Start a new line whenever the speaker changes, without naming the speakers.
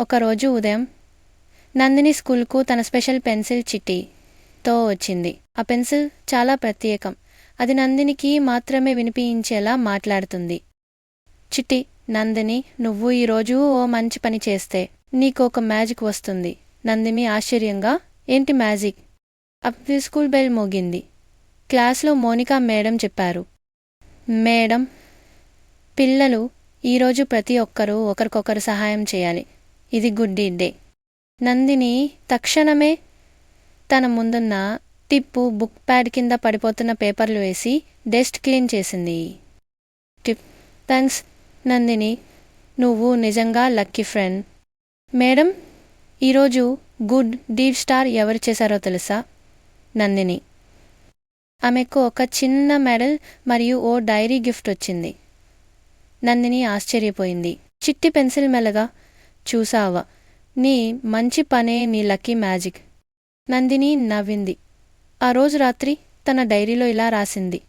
ఒకరోజు ఉదయం నందిని స్కూల్కు తన స్పెషల్ పెన్సిల్ చిట్టితో వచ్చింది. ఆ పెన్సిల్ చాలా ప్రత్యేకం. అది నందినికి మాత్రమే వినిపించేలా మాట్లాడుతుంది. చిట్టి నందిని నువ్వు ఈరోజు ఓ మంచి పని చేస్తే నీకు ఒక మ్యాజిక్ వస్తుంది. నందిని ఆశ్చర్యంగా ఏంటి మ్యాజిక్? అప్పుడు స్కూల్ బెల్ మోగింది. క్లాస్లో మోనికా మేడం చెప్పారు. మేడం పిల్లలు ఈరోజు ప్రతి ఒక్కరూ ఒకరికొకరు సహాయం చేయాలి. ఇది గుడ్ డే నందిని తక్షణమే తన ముందున్న టిప్పు బుక్ ప్యాడ్ కింద పడిపోతున్న పేపర్లు వేసి డెస్ట్ క్లీన్ చేసింది. టిప్. థ్యాంక్స్ నందిని. నువ్వు నిజంగా లక్కీ ఫ్రెండ్. మేడం ఈరోజు గుడ్ డీడ్ స్టార్ ఎవరు చేశారో తెలుసా? నందిని. ఆమెకు ఒక చిన్న మెడల్ మరియు ఓ డైరీ గిఫ్ట్ వచ్చింది. నందిని ఆశ్చర్యపోయింది. చిట్టి పెన్సిల్ మెల్లగా చూసావా నీ మంచి పనే నీ లక్కీ మ్యాజిక్. నందిని నవ్వింది. ఆ రోజు రాత్రి తన డైరీలో ఇలా రాసింది.